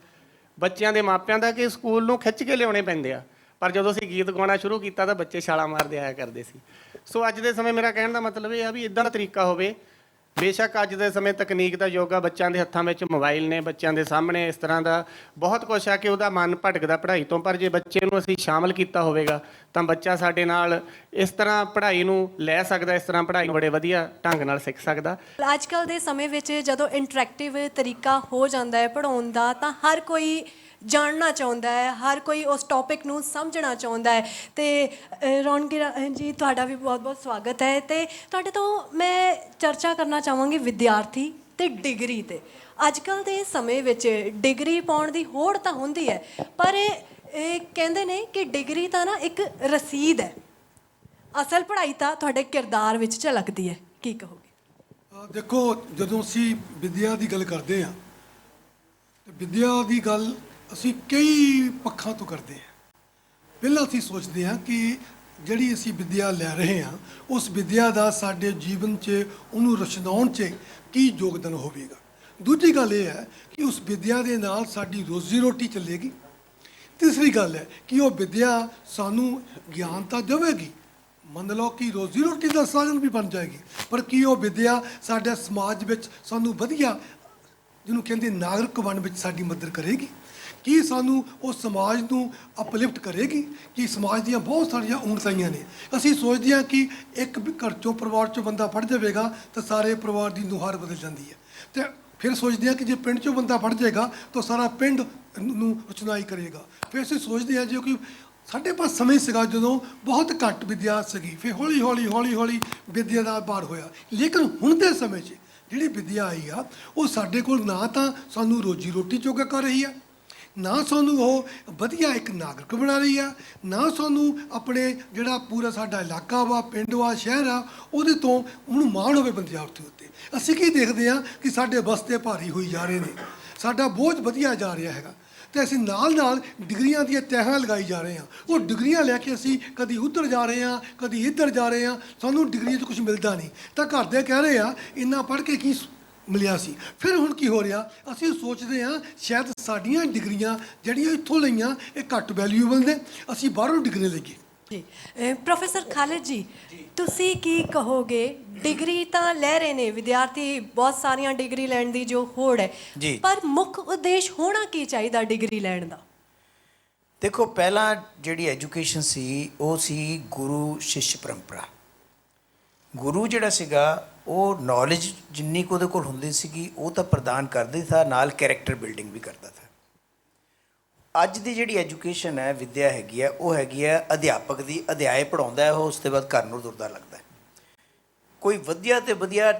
ਬੱਚਿਆਂ ਦੇ ਮਾਪਿਆਂ ਦਾ ਕਿ ਸਕੂਲ ਨੂੰ ਖਿੱਚ ਕੇ ਲਿਆਉਣੇ ਪੈਂਦੇ ਆ। ਪਰ ਜਦੋਂ ਅਸੀਂ ਗੀਤ ਗਾਉਣਾ ਸ਼ੁਰੂ ਕੀਤਾ, ਤਾਂ ਬੱਚੇ ਛਾਲਾਂ ਮਾਰਦੇ ਆਇਆ ਕਰਦੇ ਸੀ। ਸੋ ਅੱਜ ਦੇ ਸਮੇਂ ਮੇਰਾ ਕਹਿਣ ਦਾ ਮਤਲਬ ਇਹ ਆ ਵੀ ਇਦਾਂ ਦਾ ਤਰੀਕਾ ਹੋਵੇ ਬੇਸ਼ੱਕ ਅੱਜ ਦੇ ਸਮੇਂ ਤਕਨੀਕ ਦਾ ਯੁੱਗ ਆ, ਬੱਚਿਆਂ ਦੇ ਹੱਥਾਂ ਵਿੱਚ ਮੋਬਾਈਲ ਨੇ, ਬੱਚਿਆਂ ਦੇ ਸਾਹਮਣੇ ਇਸ ਤਰ੍ਹਾਂ ਦਾ ਬਹੁਤ ਕੁਛ ਆ ਕਿ ਉਹਦਾ ਮਨ ਭਟਕਦਾ ਪੜ੍ਹਾਈ ਤੋਂ, ਪਰ ਜੇ ਬੱਚੇ ਨੂੰ ਅਸੀਂ ਸ਼ਾਮਲ ਕੀਤਾ ਹੋਵੇਗਾ, ਤਾਂ ਬੱਚਾ ਸਾਡੇ ਨਾਲ ਇਸ ਤਰ੍ਹਾਂ ਪੜ੍ਹਾਈ ਨੂੰ ਲੈ ਸਕਦਾ, ਇਸ ਤਰ੍ਹਾਂ ਪੜ੍ਹਾਈ ਨੂੰ ਬੜੇ ਵਧੀਆ ਢੰਗ ਨਾਲ ਸਿੱਖ ਸਕਦਾ। ਅੱਜ ਕੱਲ ਦੇ ਸਮੇਂ ਵਿੱਚ ਜਦੋਂ ਇੰਟਰੈਕਟਿਵ ਤਰੀਕਾ ਹੋ ਜਾਂਦਾ ਹੈ ਪੜਾਉਣ ਦਾ, ਤਾਂ ਹਰ ਕੋਈ ਜਾਣਨਾ ਚਾਹੁੰਦਾ ਹੈ ਹਰ ਕੋਈ ਉਸ ਟੌਪਿਕ ਨੂੰ ਸਮਝਣਾ ਚਾਹੁੰਦਾ ਹੈ। ਤੇ ਅ, ਜੀ ਤੁਹਾਡਾ ਵੀ ਬਹੁਤ-ਬਹੁਤ ਸਵਾਗਤ ਹੈ। ਤੇ ਤੁਹਾਡੇ ਤੋਂ ਮੈਂ ਚਰਚਾ ਕਰਨਾ ਚਾਹਾਂਗੀ ਵਿਦਿਆਰਥੀ ਤੇ ਡਿਗਰੀ ਤੇ। ਅੱਜ ਕੱਲ ਦੇ ਸਮੇਂ ਵਿੱਚ ਡਿਗਰੀ ਪਾਉਣ ਦੀ ਹੋੜ ਤਾਂ ਹੁੰਦੀ ਹੈ ਪਰ ਇਹ ਕਹਿੰਦੇ ਨੇ ਕਿ ਡਿਗਰੀ ਤਾਂ ਨਾ ਇੱਕ ਰਸੀਦ ਹੈ। ਅਸਲ ਪੜ੍ਹਾਈ ਤਾਂ ਤੁਹਾਡੇ ਕਿਰਦਾਰ ਵਿੱਚ ਝਲਕਦੀ ਹੈ। ਕੀ ਕਹੋਗੇ? ਦੇਖੋ ਜਦੋਂ ਅਸੀਂ ਵਿਦਿਆ ਦੀ ਗੱਲ ਕਰਦੇ ਹਾਂ ਤੇ ਵਿਦਿਆ ਦੀ ਗੱਲ ਅਸੀਂ ਕਈ ਪੱਖਾਂ ਤੋਂ ਕਰਦੇ ਹਾਂ। ਪਹਿਲਾਂ ਅਸੀਂ ਸੋਚਦੇ ਹਾਂ ਕਿ ਜਿਹੜੀ ਅਸੀਂ ਵਿਦਿਆ ਲੈ ਰਹੇ ਹਾਂ, ਉਸ ਵਿਦਿਆ ਦਾ ਸਾਡੇ ਜੀਵਨ 'ਚ, ਉਹਨੂੰ ਰਚਨਾਉਣ 'ਚ ਕੀ ਯੋਗਦਾਨ ਹੋਵੇਗਾ। ਦੂਜੀ ਗੱਲ ਇਹ ਹੈ ਕਿ ਉਸ ਵਿਦਿਆ ਦੇ ਨਾਲ ਸਾਡੀ ਰੋਜ਼ੀ ਰੋਟੀ ਚੱਲੇਗੀ। ਤੀਸਰੀ ਗੱਲ ਹੈ ਕਿ ਉਹ ਵਿਦਿਆ ਸਾਨੂੰ ਗਿਆਨ ਤਾਂ ਦੇਵੇਗੀ। ਮੰਨ ਲਓ ਕਿ ਰੋਜ਼ੀ ਰੋਟੀ ਦਾ ਸਾਧਨ ਵੀ ਬਣ ਜਾਏਗੀ, ਪਰ ਕੀ ਉਹ ਵਿਦਿਆ ਸਾਡੇ ਸਮਾਜ ਵਿੱਚ ਸਾਨੂੰ ਵਧੀਆ, ਜਿਹਨੂੰ ਕਹਿੰਦੇ ਨਾਗਰਿਕ ਬਣਨ ਵਿੱਚ ਸਾਡੀ ਮਦਦ ਕਰੇਗੀ? ਕੀ ਸਾਨੂੰ ਉਹ ਸਮਾਜ ਨੂੰ ਅਪਲਿਫਟ ਕਰੇਗੀ? ਕਿ ਸਮਾਜ ਦੀਆਂ ਬਹੁਤ ਸਾਰੀਆਂ ਉਣਤਾਈਆਂ ਨੇ? ਅਸੀਂ ਸੋਚਦੇ ਹਾਂ ਕਿ ਇੱਕ ਘਰ ਚੋਂ ਪਰਿਵਾਰ ਚੋਂ ਬੰਦਾ ਫੜ ਜਾਵੇਗਾ, ਤਾਂ ਸਾਰੇ ਪਰਿਵਾਰ ਦੀ ਨੁਹਾਰ ਬਦਲ ਜਾਂਦੀ ਹੈ। ਤੇ ਫਿਰ ਸੋਚਦੇ ਹਾਂ ਕਿ ਜੇ ਪਿੰਡ ਚੋਂ ਬੰਦਾ ਫੜ ਜਾਏਗਾ, ਤਾਂ ਸਾਰਾ ਪਿੰਡ ਨੂੰ ਰਚਨਾਈ ਕਰੇਗਾ। ਫਿਰ ਅਸੀਂ ਸੋਚਦੇ ਹਾਂ ਜੇ ਕਿ ਸਾਡੇ ਪਾਸ ਸਮੇਂ ਸੀਗਾ ਜਦੋਂ ਬਹੁਤ ਘੱਟ ਵਿਦਿਆ ਸੀਗੀ, ਫਿਰ ਹੌਲੀ ਹੌਲੀ ਹੌਲੀ ਹੌਲੀ ਵਿਦਿਆ ਦਾ ਬਾੜ ਹੋਇਆ। ਲੇਕਿਨ ਹੁਣ ਦੇ ਸਮੇਂ 'ਚ ਜਿਹੜੀ ਵਿਦਿਆ ਆਈ ਆ, ਉਹ ਸਾਡੇ ਕੋਲ ਨਾ ਤਾਂ ਸਾਨੂੰ ਰੋਜੀ ਰੋਟੀ ਜੋਗਾ ਕਰ ਰਹੀ ਆ ਨਾ ਸਾਨੂੰ ਉਹ ਵਧੀਆ ਇੱਕ ਨਾਗਰਿਕ ਬਣਾ ਰਹੀ ਆ, ਨਾ ਸਾਨੂੰ ਆਪਣੇ ਜਿਹੜਾ ਪੂਰਾ ਸਾਡਾ ਇਲਾਕਾ ਵਾ, ਪਿੰਡ ਵਾ, ਸ਼ਹਿਰ ਆ, ਉਹਦੇ ਤੋਂ ਉਹਨੂੰ ਮਾਣ ਹੋਵੇ ਵਿਦਿਆਰਥੀ ਉੱਤੇ। ਅਸੀਂ ਕੀ ਦੇਖਦੇ ਆ ਕਿ ਸਾਡੇ ਬਸਤੇ ਭਾਰੀ ਹੋਈ ਜਾ ਰਹੇ ਨੇ। ਸਾਡਾ ਬੋਝ ਵਧੀਆ ਜਾ ਰਿਹਾ ਹੈਗਾ। ਤੇ ਅਸੀਂ ਨਾਲ ਨਾਲ ਡਿਗਰੀਆਂ ਦੀਆਂ ਤਹਿਾਂ ਲਗਾਈ ਜਾ ਰਹੇ ਹਾਂ ਉਹ ਡਿਗਰੀਆਂ ਲੈ ਕੇ ਅਸੀਂ ਕਦੀ ਉੱਧਰ ਜਾ ਰਹੇ ਹਾਂ ਕਦੀ ਇੱਧਰ ਜਾ ਰਹੇ ਹਾਂ ਸਾਨੂੰ ਡਿਗਰੀ 'ਚ ਕੁਝ ਮਿਲਦਾ ਨਹੀਂ। ਤਾਂ ਘਰ ਦੇ ਕਹਿ ਰਹੇ ਆ, ਇੰਨਾ ਪੜ੍ਹ ਕੇ ਕੀ ਮਿਲਿਆ ਸੀ। ਫਿਰ ਹੁਣ ਕੀ ਹੋ ਰਿਹਾ? ਅਸੀਂ ਸੋਚਦੇ ਹਾਂ ਸ਼ਾਇਦ ਸਾਡੀਆਂ ਡਿਗਰੀਆਂ ਜਿਹੜੀਆਂ ਇੱਥੋਂ ਲਈਆਂ ਇਹ ਘੱਟ ਵੈਲਿਊਬਲ ਨੇ। ਅਸੀਂ ਬਾਹਰੋਂ ਡਿਗਰੀ ਲਈਏ ਜੀ। ਪ੍ਰੋਫੈਸਰ ਖਾਲਿਦ ਜੀ ਤੁਸੀਂ ਕੀ ਕਹੋਗੇ? ਡਿਗਰੀ ਤਾਂ ਲੈ ਰਹੇ ਨੇ। ਵਿਦਿਆਰਥੀ ਬਹੁਤ ਸਾਰੀਆਂ ਡਿਗਰੀ ਲੈਣ ਦੀ ਜੋ ਹੋੜ ਹੈ। ਜੀ। ਪਰ ਮੁੱਖ ਉਦੇਸ਼ ਹੋਣਾ ਕੀ ਚਾਹੀਦਾ ਡਿਗਰੀ ਲੈਣ ਦਾ? ਦੇਖੋ ਪਹਿਲਾਂ ਜਿਹੜੀ ਐਜੂਕੇਸ਼ਨ ਸੀ ਉਹ ਸੀ ਗੁਰੂ ਸ਼ਿਸ਼ ਪਰੰਪਰਾ। ਗੁਰੂ ਜਿਹੜਾ ਸੀਗਾ ਉਹ ਨੌਲੇਜ ਜਿੰਨੀ ਕੁ ਉਹਦੇ ਕੋਲ ਹੁੰਦੀ ਸੀਗੀ, ਉਹ ਤਾਂ ਪ੍ਰਦਾਨ ਕਰਦਾ ਹੀ ਥਾ ਨਾਲ ਕੈਰੈਕਟਰ ਬਿਲਡਿੰਗ ਵੀ ਕਰਦਾ ਥਾ ਅੱਜ ਦੀ ਜਿਹੜੀ ਐਜੂਕੇਸ਼ਨ ਹੈ, ਵਿਦਿਆ ਹੈਗੀ ਹੈ, ਉਹ ਹੈਗੀ ਹੈ ਅਧਿਆਪਕ ਦੀ ਅਧਿਆਏ ਪੜਾਉਂਦਾ ਹੈ ਉਹ ਉਸ ਤੋਂ ਬਾਅਦ ਘਰ ਨੂੰ ਤੁਰਦਾ ਲੱਗਦਾ ਕੋਈ ਵਧੀਆ ਤੇ ਵਧੀਆ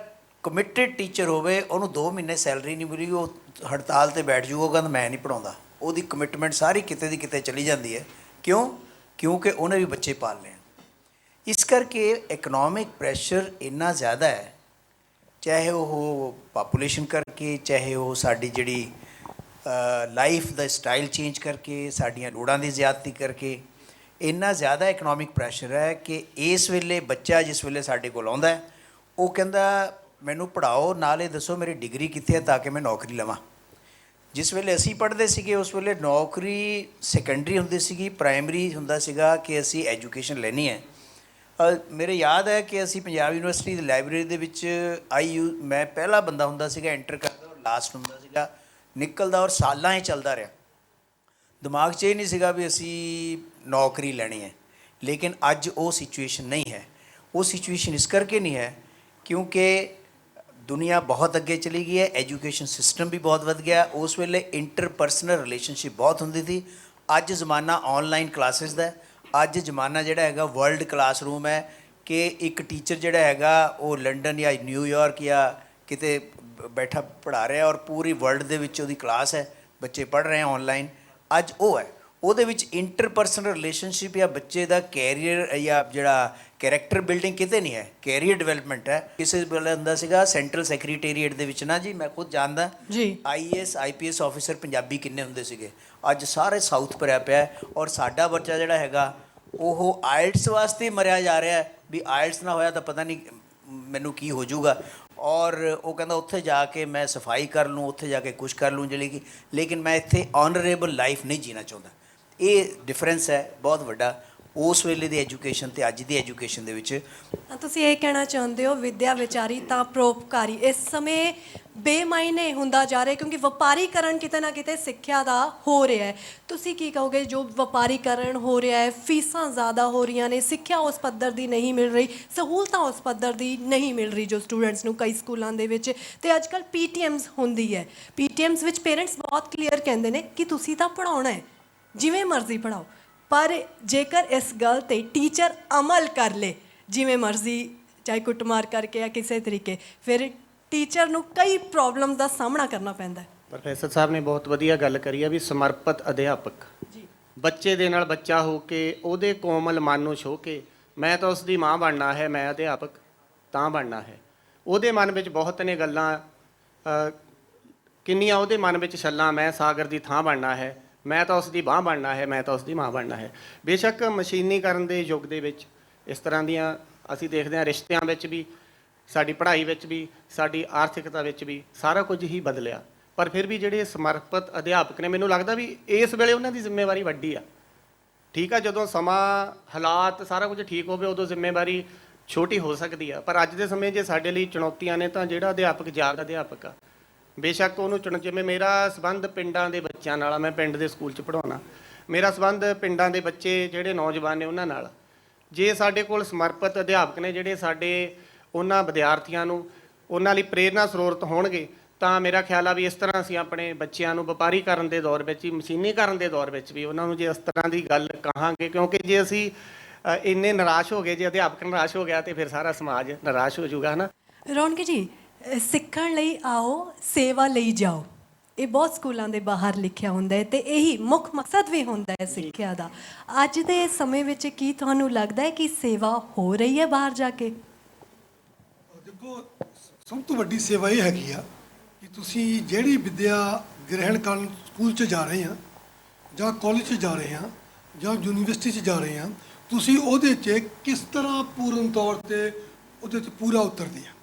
ਕਮਿਟਿਡ ਟੀਚਰ ਹੋਵੇ, ਉਹਨੂੰ 2 ਮਹੀਨੇ ਸੈਲਰੀ ਨਹੀਂ ਮਿਲੀ, ਉਹ ਹੜਤਾਲ ਤੇ ਬੈਠ ਜੂਗਾ ਕਹਿੰਦਾ ਮੈਂ ਨਹੀਂ ਪੜਾਉਂਦਾ ਉਹਦੀ ਕਮਿਟਮੈਂਟ ਸਾਰੀ ਕਿਤੇ ਦੀ ਕਿਤੇ ਚਲੀ ਜਾਂਦੀ ਹੈ। ਕਿਉਂ? ਕਿਉਂਕਿ ਉਹਨੇ ਵੀ ਬੱਚੇ ਪਾਲਨੇ ਇਸ ਕਰਕੇ ਇਕਨੋਮਿਕ ਪ੍ਰੈਸ਼ਰ ਇੰਨਾ ਜ਼ਿਆਦਾ ਹੈ ਚਾਹੇ ਉਹ ਪਾਪੂਲੇਸ਼ਨ ਕਰਕੇ, ਚਾਹੇ ਉਹ ਸਾਡੀ ਜਿਹੜੀ ਲਾਈਫ ਦਾ ਸਟਾਈਲ ਚੇਂਜ ਕਰਕੇ, ਸਾਡੀਆਂ ਲੋੜਾਂ ਦੀ ਜ਼ਿਆਦਤੀ ਕਰਕੇ, ਇੰਨਾ ਜ਼ਿਆਦਾ ਇਕਨੋਮਿਕ ਪ੍ਰੈਸ਼ਰ ਹੈ ਕਿ ਇਸ ਵੇਲੇ ਬੱਚਾ ਜਿਸ ਵੇਲੇ ਸਾਡੇ ਕੋਲ ਆਉਂਦਾ ਉਹ ਕਹਿੰਦਾ, ਮੈਨੂੰ ਪੜ੍ਹਾਓ, ਨਾਲੇ ਦੱਸੋ ਮੇਰੀ ਡਿਗਰੀ ਕਿੱਥੇ ਹੈ ਤਾਂ ਕਿ ਮੈਂ ਨੌਕਰੀ ਲਵਾਂ। ਜਿਸ ਵੇਲੇ ਅਸੀਂ ਪੜ੍ਹਦੇ ਸੀਗੇ, ਉਸ ਵੇਲੇ ਨੌਕਰੀ ਸੈਕੰਡਰੀ ਹੁੰਦੀ ਸੀਗੀ ਪ੍ਰਾਇਮਰੀ ਹੁੰਦਾ ਸੀਗਾ ਕਿ ਅਸੀਂ ਐਜੂਕੇਸ਼ਨ ਲੈਣੀ ਹੈ। ਮੇਰੇ ਯਾਦ ਹੈ ਕਿ ਅਸੀਂ ਪੰਜਾਬ ਯੂਨੀਵਰਸਿਟੀ ਦੀ ਲਾਇਬ੍ਰੇਰੀ ਦੇ ਵਿੱਚ ਆਈ ਯੂ, ਮੈਂ ਪਹਿਲਾ ਬੰਦਾ ਹੁੰਦਾ ਸੀਗਾ ਐਂਟਰ ਕਰਦਾ ਔਰ ਲਾਸਟ ਹੁੰਦਾ ਸੀਗਾ, ਨਿਕਲਦਾ ਔਰ ਸਾਲਾਂ ਹੀ ਚੱਲਦਾ ਰਿਹਾ ਦਿਮਾਗ 'ਚ ਇਹ ਨਹੀਂ ਸੀਗਾ ਵੀ ਅਸੀਂ ਨੌਕਰੀ ਲੈਣੀ ਹੈ, ਲੇਕਿਨ ਅੱਜ ਉਹ ਸਿਚੁਏਸ਼ਨ ਨਹੀਂ ਹੈ ਉਹ ਸਿਚੁਏਸ਼ਨ ਇਸ ਕਰਕੇ ਨਹੀਂ ਹੈ ਕਿਉਂਕਿ ਦੁਨੀਆ ਬਹੁਤ ਅੱਗੇ ਚਲੀ ਗਈ ਹੈ ਐਜੂਕੇਸ਼ਨ ਸਿਸਟਮ ਵੀ ਬਹੁਤ ਵੱਧ ਗਿਆ, ਉਸ ਵੇਲੇ ਇੰਟਰਪਰਸਨਲ ਰਿਲੇਸ਼ਨਸ਼ਿਪ ਬਹੁਤ ਹੁੰਦੀ ਸੀ ਅੱਜ ਜ਼ਮਾਨਾ ਆਨਲਾਈਨ ਕਲਾਸਿਸ ਦਾ ਹੈ। ਅੱਜ ਜ਼ਮਾਨਾ ਜਿਹੜਾ ਹੈਗਾ ਵਰਲਡ ਕਲਾਸਰੂਮ ਹੈ ਕਿ ਇੱਕ ਟੀਚਰ ਜਿਹੜਾ ਹੈਗਾ ਉਹ ਲੰਡਨ ਜਾਂ ਨਿਊਯਾਰਕ ਜਾਂ ਕਿਤੇ ਬੈਠਾ ਪੜ੍ਹਾ ਰਿਹਾ ਔਰ ਪੂਰੀ ਵਰਲਡ ਦੇ ਵਿੱਚ ਉਹਦੀ ਕਲਾਸ ਹੈ ਬੱਚੇ ਪੜ੍ਹ ਰਹੇ ਆ ਆਨਲਾਈਨ ਅੱਜ ਉਹ ਹੈ। ਉਹਦੇ ਵਿੱਚ ਇੰਟਰਪਰਸਨਲ ਰਿਲੇਸ਼ਨਸ਼ਿਪ ਜਾਂ ਬੱਚੇ ਦਾ ਕੈਰੀਅਰ ਜਾਂ ਜਿਹੜਾ ਕੈਰੈਕਟਰ ਬਿਲਡਿੰਗ ਕਿਤੇ ਨਹੀਂ ਹੈ ਕੈਰੀਅਰ ਡਿਵੈਲਪਮੈਂਟ ਹੈ। ਕਿਸੇ ਵੇਲੇ ਹੁੰਦਾ ਸੀਗਾ ਸੈਂਟਰਲ ਸੈਕਟਰੀਏਟ ਦੇ ਵਿੱਚ ਨਾ ਜੀ ਮੈਂ ਖੁਦ ਜਾਣਦਾ ਜੀ। ਆਈਐਸ ਆਈਪੀਐਸ ਆਫੀਸਰ ਪੰਜਾਬੀ ਕਿੰਨੇ ਹੁੰਦੇ ਸੀਗੇ। ਅੱਜ ਸਾਰੇ ਸਾਊਥ ਭਰਿਆ ਪਿਆ ਔਰ ਸਾਡਾ ਬੱਚਾ ਜਿਹੜਾ ਹੈਗਾ ਉਹ ਆਇਲਟਸ ਵਾਸਤੇ ਮਰਿਆ ਜਾ ਰਿਹਾ ਹੈ। ਵੀ ਆਇਲਟਸ ਨਾ ਹੋਇਆ ਤਾਂ ਪਤਾ ਨਹੀਂ ਮੈਨੂੰ ਕੀ ਹੋ ਜਾਊਗਾ। ਔਰ ਉਹ ਕਹਿੰਦਾ ਉੱਥੇ ਜਾ ਕੇ ਮੈਂ ਸਫ਼ਾਈ ਕਰ ਲੂੰ, ਉੱਥੇ ਜਾ ਕੇ ਕੁਝ ਕਰ ਲੂੰ ਜਿਹੜੀ ਕਿ, ਲੇਕਿਨ ਮੈਂ ਇੱਥੇ ਆਨਰੇਬਲ ਲਾਈਫ ਨਹੀਂ ਜੀਣਾ ਚਾਹੁੰਦਾ। ਇਹ ਡਿਫਰੈਂਸ ਹੈ, ਬਹੁਤ ਵੱਡਾ। ਉਸ ਵੇਲੇ ਦੀ ਐਜੂਕੇਸ਼ਨ ਤੇ ਅੱਜ ਦੀ ਐਜੂਕੇਸ਼ਨ ਦੇ ਵਿੱਚ ਤਾਂ ਤੁਸੀਂ ਇਹ ਕਹਿਣਾ ਚਾਹੁੰਦੇ ਹੋ ਵਿਦਿਆ ਵਿਚਾਰੀ ਤਾਂ ਪਰੋਪਕਾਰੀ। ਇਸ ਸਮੇਂ ਬੇਮਾਇਨੇ ਹੁੰਦਾ ਜਾ ਰਿਹਾ ਕਿਉਂਕਿ ਵਪਾਰੀਕਰਨ ਕਿਤੇ ਨਾ ਕਿਤੇ ਸਿੱਖਿਆ ਦਾ ਹੋ ਰਿਹਾ ਹੈ। ਤੁਸੀਂ ਕੀ ਕਹੋਗੇ, ਜੋ ਵਪਾਰੀਕਰਨ ਹੋ ਰਿਹਾ ਹੈ, ਫੀਸਾਂ ਜ਼ਿਆਦਾ ਹੋ ਰਹੀਆਂ ਨੇ, ਸਿੱਖਿਆ ਉਸ ਪੱਧਰ ਦੀ ਨਹੀਂ ਮਿਲ ਰਹੀ, ਸਹੂਲਤਾਂ ਉਸ ਪੱਧਰ ਦੀ ਨਹੀਂ ਮਿਲ ਰਹੀ ਜੋ ਸਟੂਡੈਂਟਸ ਨੂੰ ਕਈ ਸਕੂਲਾਂ ਦੇ ਵਿੱਚ। ਤੇ ਅੱਜ ਕੱਲ ਪੀਟੀਐਮਸ ਹੁੰਦੀ ਹੈ। ਪੀਟੀਐਮਸ ਵਿੱਚ ਪੇਰੈਂਟਸ ਬਹੁਤ ਕਲੀਅਰ ਕਹਿੰਦੇ ਨੇ ਕਿ ਤੁਸੀਂ ਤਾਂ ਪੜਾਉਣਾ ਹੈ, ਜਿਵੇਂ ਮਰਜ਼ੀ ਪੜਾਓ ਪਰ ਜੇਕਰ ਇਸ ਗੱਲ ਤੇ ਟੀਚਰ ਅਮਲ ਕਰ ਲੇ ਜਿਵੇਂ ਮਰਜ਼ੀ ਚਾਹੇ ਕੁੱਟਮਾਰ ਕਰਕੇ ਜਾਂ ਕਿਸੇ ਤਰੀਕੇ ਫਿਰ ਟੀਚਰ ਨੂੰ ਕਈ ਪ੍ਰੋਬਲਮ ਦਾ ਸਾਹਮਣਾ ਕਰਨਾ ਪੈਂਦਾ ਹੈ। ਪ੍ਰੋਫੈਸਰ ਸਾਹਿਬ ਨੇ ਬਹੁਤ ਵਧੀਆ ਗੱਲ ਕਰੀ ਆ ਵੀ ਸਮਰਪਿਤ ਅਧਿਆਪਕ ਜੀ। ਬੱਚੇ ਦੇ ਨਾਲ ਬੱਚਾ ਹੋ ਕੇ ਉਹਦੇ ਕੋਮਲ ਮਨ ਨੂੰ ਛੋਹ ਕੇ ਮੈਂ ਤਾਂ ਉਸ ਦੀ ਮਾਂ ਬਣਨਾ ਹੈ ਮੈਂ ਅਧਿਆਪਕ ਤਾਂ ਬਣਨਾ ਹੈ। ਉਹਦੇ ਮਨ ਵਿੱਚ ਬਹੁਤ ਨੇ ਗੱਲਾਂ ਕਿੰਨੀਆਂ ਉਹਦੇ ਮਨ ਵਿੱਚ ਛੱਲਾਂ ਮੈਂ ਸਾਗਰ ਦੀ ਥਾਂ ਬਣਨਾ ਹੈ। ਮੈਂ ਤਾਂ ਉਸ ਦੀ ਬਾਹ ਬਣਨਾ ਹੈ, ਮੈਂ ਤਾਂ ਉਸ ਦੀ ਮਾਂ ਬਣਨਾ ਹੈ। ਬੇਸ਼ੱਕ ਮਸ਼ੀਨੀਕਰਨ ਦੇ ਯੁੱਗ ਦੇ ਵਿੱਚ ਇਸ ਤਰ੍ਹਾਂ ਦੀਆਂ ਅਸੀਂ ਦੇਖਦੇ ਹਾਂ ਰਿਸ਼ਤਿਆਂ ਵਿੱਚ ਵੀ, ਸਾਡੀ ਪੜ੍ਹਾਈ ਵਿੱਚ ਵੀ, ਸਾਡੀ ਆਰਥਿਕਤਾ ਵਿੱਚ ਵੀ ਸਾਰਾ ਕੁਝ ਹੀ ਬਦਲਿਆ। ਪਰ ਫਿਰ ਵੀ ਜਿਹੜੇ ਸਮਰਪਿਤ ਅਧਿਆਪਕ ਨੇ, ਮੈਨੂੰ ਲੱਗਦਾ ਵੀ ਇਸ ਵੇਲੇ ਉਹਨਾਂ ਦੀ ਜ਼ਿੰਮੇਵਾਰੀ ਵੱਡੀ ਆ। ਠੀਕ ਆ, ਜਦੋਂ ਸਮਾਂ, ਹਾਲਾਤ ਸਾਰਾ ਕੁਝ ਠੀਕ ਹੋਵੇ, ਉਦੋਂ ਜ਼ਿੰਮੇਵਾਰੀ ਛੋਟੀ ਹੋ ਸਕਦੀ ਆ। ਪਰ ਅੱਜ ਦੇ ਸਮੇਂ ਜੇ ਸਾਡੇ ਲਈ ਚੁਣੌਤੀਆਂ ਨੇ, ਤਾਂ ਜਿਹੜਾ ਅਧਿਆਪਕ ਜਾਗਦਾ ਅਧਿਆਪਕ ਆ। ਬੇਸ਼ੱਕ ਉਹਨੂੰ ਚੁਣ ਜਿਵੇਂ ਮੇਰਾ ਸਬੰਧ ਪਿੰਡਾਂ ਦੇ ਬੱਚਿਆਂ ਨਾਲ ਆ ਮੈਂ ਪਿੰਡ ਦੇ ਸਕੂਲ 'ਚ ਪੜਾਉਣਾ ਮੇਰਾ ਸਬੰਧ ਪਿੰਡਾਂ ਦੇ ਬੱਚੇ ਜਿਹੜੇ ਨੌਜਵਾਨ ਨੇ ਉਹਨਾਂ ਨਾਲ। ਜੇ ਸਾਡੇ ਕੋਲ ਸਮਰਪਿਤ ਅਧਿਆਪਕ ਨੇ ਜਿਹੜੇ ਸਾਡੇ ਉਹਨਾਂ ਵਿਦਿਆਰਥੀਆਂ ਨੂੰ ਉਹਨਾਂ ਲਈ ਪ੍ਰੇਰਨਾ ਸਰੋਤ ਹੋਣਗੇ ਤਾਂ ਮੇਰਾ ਖਿਆਲ ਆ ਵੀ ਇਸ ਤਰ੍ਹਾਂ ਅਸੀਂ ਆਪਣੇ ਬੱਚਿਆਂ ਨੂੰ ਵਪਾਰੀਕਰਨ ਦੇ ਦੌਰ ਵਿੱਚ ਹੀ ਮਸ਼ੀਨੀਕਰਨ ਦੇ ਦੌਰ ਵਿੱਚ ਵੀ ਉਹਨਾਂ ਨੂੰ ਜੇ ਇਸ ਤਰ੍ਹਾਂ ਦੀ ਗੱਲ ਕਹਾਂਗੇ ਕਿਉਂਕਿ ਜੇ ਅਸੀਂ ਅ, ਇੰਨੇ ਨਿਰਾਸ਼ ਹੋ ਗਏ ਜੇ ਅਧਿਆਪਕ ਨਿਰਾਸ਼ ਹੋ ਗਿਆ ਤੇ ਫਿਰ ਸਾਰਾ ਸਮਾਜ ਨਿਰਾਸ਼ ਹੋ ਜਾਊਗਾ ਹਨਾ? ਰੌਣਕ ਜੀ ਸਿੱਖਣ ਲਈ ਆਓ, ਸੇਵਾ ਲਈ ਜਾਓ। ਇਹ ਬਹੁਤ ਸਕੂਲਾਂ ਦੇ ਬਾਹਰ ਲਿਖਿਆ ਹੁੰਦਾ ਹੈ ਤੇ ਇਹੀ ਮੁੱਖ ਮਕਸਦ ਵੀ ਹੁੰਦਾ ਹੈ ਸਿੱਖਿਆ ਦਾ। ਅੱਜ ਦੇ ਸਮੇਂ ਵਿੱਚ ਕੀ ਤੁਹਾਨੂੰ ਲੱਗਦਾ ਹੈ ਕਿ ਸੇਵਾ ਹੋ ਰਹੀ ਹੈ ਬਾਹਰ ਜਾ ਕੇ? ਦੇਖੋ ਸਭ ਤੋਂ ਵੱਡੀ ਸੇਵਾ ਇਹ ਹੈਗੀ ਆ ਕਿ ਤੁਸੀਂ ਜਿਹੜੀ ਵਿੱਦਿਆ ਗ੍ਰਹਿਣ ਕਰਨ ਸਕੂਲ 'ਚ ਜਾ ਰਹੇ ਆ, ਜਾਂ ਕਾਲਜ 'ਚ ਜਾ ਰਹੇ ਆ, ਜਾਂ ਯੂਨੀਵਰਸਿਟੀ 'ਚ ਜਾ ਰਹੇ ਆ, ਤੁਸੀਂ ਉਹਦੇ 'ਚ ਕਿਸ ਤਰ੍ਹਾਂ ਪੂਰਨ ਤੌਰ ਤੇ ਉਹਦੇ 'ਚ ਪੂਰਾ ਉਤਰਦੇ ਆ।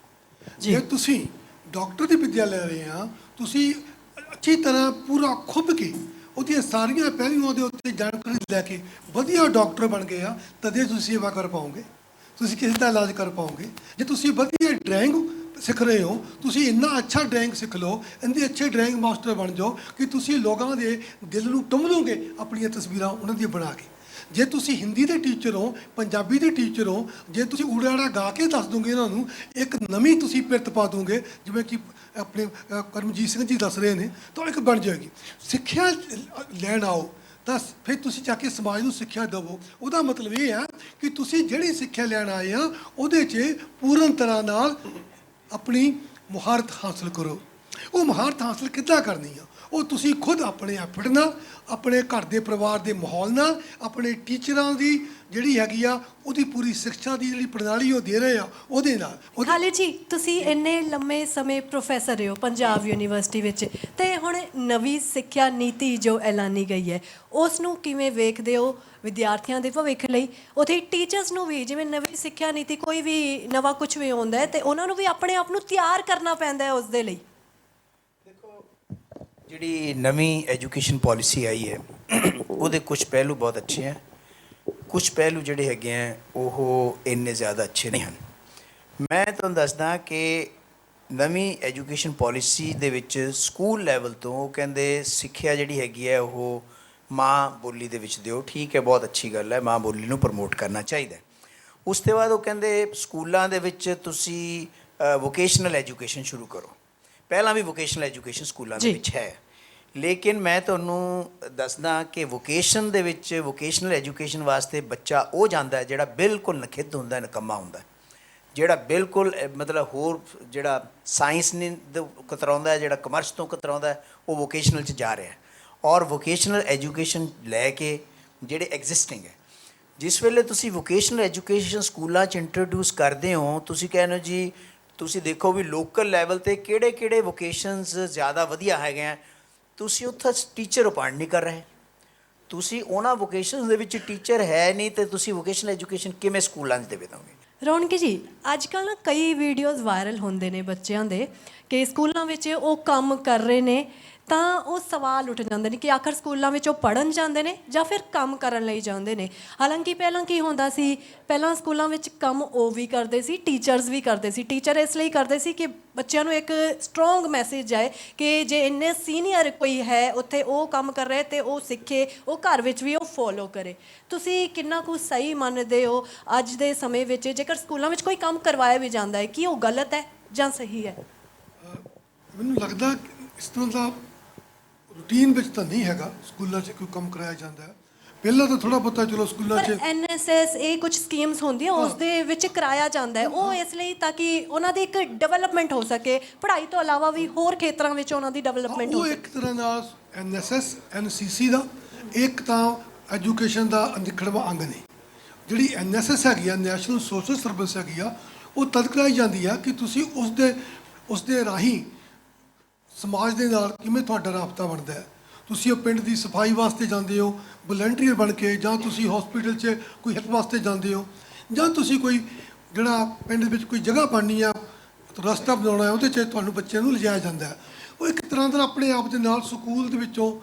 ਜੇ। ਤੁਸੀਂ ਡਾਕਟਰ ਦੀ ਵਿੱਦਿਆ ਲੈ ਰਹੇ ਆ, ਤੁਸੀਂ ਅੱਛੀ ਤਰ੍ਹਾਂ ਪੂਰਾ ਖੁੱਬ ਕੇ ਉਹਦੀਆਂ ਸਾਰੀਆਂ ਪਹਿਲੂਆਂ ਦੇ ਉੱਤੇ ਜਾਣਕਾਰੀ ਲੈ ਕੇ ਵਧੀਆ ਡਾਕਟਰ ਬਣ ਗਏ ਆ, ਤਦੇ ਤੁਸੀਂ ਸੇਵਾ ਕਰ ਪਾਓਗੇ। ਤੁਸੀਂ ਕਿਸੇ ਦਾ ਇਲਾਜ ਕਰ ਪਾਓਗੇ। ਜੇ ਤੁਸੀਂ ਵਧੀਆ ਡਰਾਇੰਗ ਸਿੱਖ ਰਹੇ ਹੋ, ਤੁਸੀਂ ਇੰਨਾ ਅੱਛਾ ਡਰਾਇੰਗ ਸਿੱਖ ਲਓ, ਇੰਨੇ ਅੱਛੇ ਡਰਾਇੰਗ ਮਾਸਟਰ ਬਣ ਜਾਓ ਕਿ ਤੁਸੀਂ ਲੋਕਾਂ ਦੇ ਦਿਲ ਨੂੰ ਟੁੰਬਲੋਗੇ ਆਪਣੀਆਂ ਤਸਵੀਰਾਂ ਉਹਨਾਂ ਦੀਆਂ ਬਣਾ ਕੇ। ਜੇ ਤੁਸੀਂ ਹਿੰਦੀ ਦੇ ਟੀਚਰ ਹੋ ਪੰਜਾਬੀ ਦੇ ਟੀਚਰ ਹੋ ਜੇ ਤੁਸੀਂ ਊੜਾੜਾ ਗਾ ਕੇ ਦੱਸ ਦੋਗੇ ਇਹਨਾਂ ਨੂੰ ਇੱਕ ਨਵੀਂ ਤੁਸੀਂ ਪਿਰਤ ਪਾ ਦੋਗੇ ਜਿਵੇਂ ਕਿ ਆਪਣੇ ਅ, ਕਰਮਜੀਤ ਸਿੰਘ ਜੀ ਦੱਸ ਰਹੇ ਨੇ ਤਾਂ ਇੱਕ ਬਣ ਜਾਏਗੀ। ਸਿੱਖਿਆ ਲੈਣ ਆਓ ਤਾਂ ਫਿਰ ਤੁਸੀਂ ਜਾ ਕੇ ਸਮਾਜ ਨੂੰ ਸਿੱਖਿਆ ਦਿਵੋ। ਉਹਦਾ ਮਤਲਬ ਇਹ ਆ ਕਿ ਤੁਸੀਂ ਜਿਹੜੀ ਸਿੱਖਿਆ ਲੈਣ ਆਏ ਆ ਉਹਦੇ 'ਚ ਪੂਰਨ ਤਰ੍ਹਾਂ ਨਾਲ ਆਪਣੀ ਮੁਹਾਰਤ ਹਾਸਲ ਕਰੋ। ਉਹ ਮਹਾਰਤ ਹਾਸਲ ਕਿੱਦਾਂ ਕਰਨੀ ਆ? ਉਹ ਤੁਸੀਂ ਖੁਦ ਆਪਣੇ ਐਫਰਟ ਨਾਲ, ਆਪਣੇ ਘਰ ਦੇ ਪਰਿਵਾਰ ਦੇ ਮਾਹੌਲ ਨਾਲ, ਆਪਣੇ ਟੀਚਰਾਂ ਦੀ ਜਿਹੜੀ ਹੈਗੀ ਆ, ਉਹਦੀ ਪੂਰੀ ਸਿੱਖਿਆ ਦੀ ਜਿਹੜੀ ਪ੍ਰਣਾਲੀ ਉਹ ਦੇ ਰਹੇ ਆ, ਉਹਦੇ ਨਾਲ। ਉਹਦੇ- ਖਾਲਿਦ ਜੀ, ਤੁਸੀਂ ਇੰਨੇ ਲੰਮੇ ਸਮੇਂ ਪ੍ਰੋਫੈਸਰ ਰਹੇ ਹੋ ਪੰਜਾਬ ਯੂਨੀਵਰਸਿਟੀ ਵਿੱਚ। ਤੇ ਹੁਣ ਨਵੀਂ ਸਿੱਖਿਆ ਨੀਤੀ ਜੋ ਐਲਾਨੀ ਗਈ ਹੈ, ਉਸ ਨੂੰ ਕਿਵੇਂ ਵੇਖਦੇ ਹੋ ਵਿਦਿਆਰਥੀਆਂ ਦੇ ਭਵਿੱਖ ਲਈ? ਉਥੇ ਟੀਚਰਸ ਨੂੰ ਵੀ, ਜਿਵੇਂ ਨਵੀਂ ਸਿੱਖਿਆ ਨੀਤੀ ਕੋਈ ਵੀ ਨਵਾਂ ਕੁਝ ਵੀ ਆਉਂਦਾ ਹੈ, ਤੇ ਉਹਨਾਂ ਨੂੰ ਵੀ ਆਪਣੇ ਆਪ ਨੂੰ ਤਿਆਰ ਕਰਨਾ ਪੈਂਦਾ ਹੈ ਉਸ ਦੇ ਲਈ। ਜਿਹੜੀ ਨਵੀਂ ਐਜੂਕੇਸ਼ਨ ਪਾਲਿਸੀ ਆਈ ਹੈ, ਉਹਦੇ ਕੁਝ ਪਹਿਲੂ ਬਹੁਤ ਅੱਛੇ ਹੈ। ਕੁਝ ਪਹਿਲੂ ਜਿਹੜੇ ਹੈਗੇ ਆ ਉਹ ਇੰਨੇ ਜ਼ਿਆਦਾ ਅੱਛੇ ਨਹੀਂ ਹਨ। ਮੈਂ ਤੁਹਾਨੂੰ ਦੱਸਦਾ ਕਿ ਨਵੀਂ ਐਜੂਕੇਸ਼ਨ ਪਾਲਿਸੀ ਦੇ ਵਿੱਚ ਸਕੂਲ ਲੈਵਲ ਤੋਂ ਉਹ ਕਹਿੰਦੇ ਸਿੱਖਿਆ ਜਿਹੜੀ ਹੈਗੀ ਹੈ, ਉਹ ਮਾਂ ਬੋਲੀ ਦੇ ਵਿੱਚ ਦਿਓ। ਠੀਕ ਹੈ, ਬਹੁਤ ਅੱਛੀ ਗੱਲ ਹੈ, ਮਾਂ ਬੋਲੀ ਨੂੰ ਪ੍ਰਮੋਟ ਕਰਨਾ ਚਾਹੀਦਾ ਉਸ ਤੋਂ ਬਾਅਦ ਉਹ ਕਹਿੰਦੇ ਸਕੂਲਾਂ ਦੇ ਵਿੱਚ ਤੁਸੀਂ ਵੋਕੇਸ਼ਨਲ ਐਜੂਕੇਸ਼ਨ ਸ਼ੁਰੂ ਕਰੋ। ਪਹਿਲਾਂ ਵੀ ਵੋਕੇਸ਼ਨਲ ਐਜੂਕੇਸ਼ਨ ਸਕੂਲਾਂ ਦੇ। ਵਿੱਚ ਹੈ। ਲੇਕਿਨ ਮੈਂ ਤੁਹਾਨੂੰ ਦੱਸਦਾ ਕਿ ਵੋਕੇਸ਼ਨ ਦੇ ਵਿੱਚ ਵੋਕੇਸ਼ਨਲ ਐਜੂਕੇਸ਼ਨ ਵਾਸਤੇ ਬੱਚਾ ਉਹ ਜਾਂਦਾ ਜਿਹੜਾ ਬਿਲਕੁਲ ਨਖਿੱਧ ਹੁੰਦਾ ਨਕਮਾ ਹੁੰਦਾ ਜਿਹੜਾ ਬਿਲਕੁਲ ਮਤਲਬ ਹੋਰ ਜਿਹੜਾ ਸਾਇੰਸ ਨੇ ਕਤਰਾਉਂਦਾ ਜਿਹੜਾ ਕਮਰਸ ਤੋਂ ਕਤਰਾਉਂਦਾ ਉਹ ਵੋਕੇਸ਼ਨਲ 'ਚ ਜਾ ਰਿਹਾ ਔਰ ਵੋਕੇਸ਼ਨਲ ਐਜੂਕੇਸ਼ਨ ਲੈ ਕੇ ਜਿਹੜੇ ਐਗਜ਼ਿਸਟਿੰਗ ਹੈ ਜਿਸ ਵੇਲੇ ਤੁਸੀਂ ਵੋਕੇਸ਼ਨਲ ਐਜੂਕੇਸ਼ਨ ਸਕੂਲਾਂ 'ਚ ਇੰਟਰੋਡਿਊਸ ਕਰਦੇ ਹੋ ਤੁਸੀਂ ਕਹਿੰਦੇ ਹੋ ਜੀ ਤੁਸੀਂ ਦੇਖੋ ਵੀ ਲੋਕਲ ਲੈਵਲ ਤੇ ਕਿਹੜੇ ਕਿਹੜੇ ਵੋਕੇਸ਼ਨਸ ਜ਼ਿਆਦਾ ਵਧੀਆ ਹੈਗੇ ਆ। ਤੁਸੀਂ ਉੱਥੇ ਟੀਚਰ ਅਪਾਇੰਟ ਨਹੀਂ ਕਰ ਰਹੇ। ਤੁਸੀਂ ਉਹਨਾਂ ਵੋਕੇਸ਼ਨਸ ਦੇ ਵਿੱਚ ਟੀਚਰ ਹੈ ਨਹੀਂ ਤੇ ਤੁਸੀਂ ਵੋਕੇਸ਼ਨਲ ਐਜੂਕੇਸ਼ਨ ਕਿਵੇਂ ਸਕੂਲਾਂ 'ਚ ਦੇਵੇ ਦੋਗੇ? ਰੌਣਕ ਜੀ ਅੱਜ ਕੱਲ੍ਹ ਨਾ ਕਈ ਵੀਡੀਓਜ਼ ਵਾਇਰਲ ਹੁੰਦੇ ਨੇ ਬੱਚਿਆਂ ਦੇ ਕਿ ਸਕੂਲਾਂ ਵਿੱਚ ਉਹ ਕੰਮ ਕਰ ਰਹੇ ਨੇ ਤਾਂ ਉਹ ਸਵਾਲ ਉੱਠ ਜਾਂਦੇ ਨੇ ਕਿ ਆਖਰ ਸਕੂਲਾਂ ਵਿੱਚ ਉਹ ਪੜਨ ਜਾਂਦੇ ਨੇ ਜਾਂ ਫਿਰ ਕੰਮ ਕਰਨ ਲਈ ਜਾਂਦੇ ਨੇ। ਹਾਲਾਂਕਿ ਪਹਿਲਾਂ ਕੀ ਹੁੰਦਾ ਸੀ, ਪਹਿਲਾਂ ਸਕੂਲਾਂ ਵਿੱਚ ਕੰਮ ਉਹ ਵੀ ਕਰਦੇ ਸੀ, ਟੀਚਰਸ ਵੀ ਕਰਦੇ ਸੀ। ਟੀਚਰ ਇਸ ਲਈ ਕਰਦੇ ਸੀ ਕਿ ਬੱਚਿਆਂ ਨੂੰ ਇੱਕ ਸਟਰੋਂਗ ਮੈਸੇਜ ਜਾਏ ਕਿ ਜੇ ਇੰਨੇ ਸੀਨੀਅਰ ਕੋਈ ਹੈ, ਉੱਥੇ ਉਹ ਕੰਮ ਕਰ ਰਿਹਾ ਤੇ ਉਹ ਸਿੱਖੇ, ਉਹ ਘਰ ਵਿੱਚ ਵੀ ਉਹ ਫੋਲੋ ਕਰੇ। ਤੁਸੀਂ ਕਿੰਨਾ ਕੁ ਸਹੀ ਮੰਨਦੇ ਹੋ ਅੱਜ ਦੇ ਸਮੇਂ ਵਿੱਚ? ਜੇਕਰ ਸਕੂਲਾਂ ਵਿੱਚ ਕੋਈ ਕੰਮ ਕਰਵਾਇਆ ਵੀ ਜਾਂਦਾ ਹੈ, ਕੀ ਉਹ ਗਲਤ ਹੈ ਜਾਂ ਸਹੀ ਹੈ? ਮੈਨੂੰ ਲੱਗਦਾ ਇਸ ਤਰ੍ਹਾਂ ਦਾ ਰੂਟੀਨ ਵਿੱਚ ਤਾਂ ਨਹੀਂ ਹੈਗਾ ਸਕੂਲਾਂ 'ਚ ਕੋਈ ਕੰਮ ਕਰਾਇਆ ਜਾਂਦਾ ਹੈ। ਪਹਿਲਾਂ ਤਾਂ ਥੋੜਾ ਬਹੁਤਾ ਚਲੋ ਸਕੂਲਾਂ ਪਰ 'ਚ ਐਨਐਸਐਸ ਇਹ ਕੁਝ ਸਕੀਮਸ ਹੁੰਦੀਆਂ ਉਸ ਦੇ ਵਿੱਚ ਕਰਾਇਆ ਜਾਂਦਾ ਹੈ। ਉਹ ਇਸ ਲਈ ਤਾਂ ਕਿ ਉਹਨਾਂ ਦੀ ਇੱਕ ਡਿਵੈਲਪਮੈਂਟ ਹੋ ਸਕੇ। ਪੜ੍ਹਾਈ ਤੋਂ ਇਲਾਵਾ ਵੀ ਹੋਰ ਖੇਤਰਾਂ ਵਿੱਚ ਉਹਨਾਂ ਦੀ ਡਿਵੈਲਪਮੈਂਟ ਹੋ ਉਹ ਸਕੇ। ਇੱਕ ਤਰ੍ਹਾਂ ਨਾਲ ਐਨਐਸਐਸ ਐਨਸੀਸੀ ਦਾ ਇੱਕ ਤਾਂ ਐਜੂਕੇਸ਼ਨ ਦਾ ਅਨਿਖੜਵਾ ਅੰਗ ਨੇ। ਜਿਹੜੀ ਐਨਐਸਐਸ ਹੈਗੀ ਆ ਨੈਸ਼ਨਲ ਸੋਸ਼ਲ ਸਰਵਿਸ ਹੈਗੀ ਆ ਉਹ ਤਦ ਕਰਾਈ ਜਾਂਦੀ ਆ ਕਿ ਤੁਸੀਂ ਉਸ ਦੇ ਉਸ ਦੇ ਰਾਹੀਂ ਸਮਾਜ ਦੇ ਨਾਲ ਕਿਵੇਂ ਤੁਹਾਡਾ ਰਾਬਤਾ ਬਣਦਾ ਹੈ? ਤੁਸੀਂ ਉਹ ਪਿੰਡ ਦੀ ਸਫ਼ਾਈ ਵਾਸਤੇ ਜਾਂਦੇ ਹੋ ਵਲੰਟੀਅਰ ਬਣ ਕੇ ਜਾਂ ਤੁਸੀਂ ਹਸਪੀਟਲ 'ਚ ਕੋਈ ਹੈਲਪ ਵਾਸਤੇ ਜਾਂਦੇ ਹੋ? ਜਾਂ ਤੁਸੀਂ ਕੋਈ ਜਿਹੜਾ ਪਿੰਡ ਵਿੱਚ ਕੋਈ ਜਗ੍ਹਾ ਬਣਨੀ ਆ ਰਸਤਾ ਬਣਾਉਣਾ ਹੈ ਉਹਦੇ 'ਚ ਤੁਹਾਨੂੰ ਬੱਚਿਆਂ ਨੂੰ ਲਿਜਾਇਆ ਜਾਂਦਾ ਹੈ? ਉਹ ਇੱਕ ਤਰ੍ਹਾਂ ਦਾ ਆਪਣੇ ਆਪ ਦੇ ਨਾਲ ਸਕੂਲ ਦੇ ਵਿੱਚੋਂ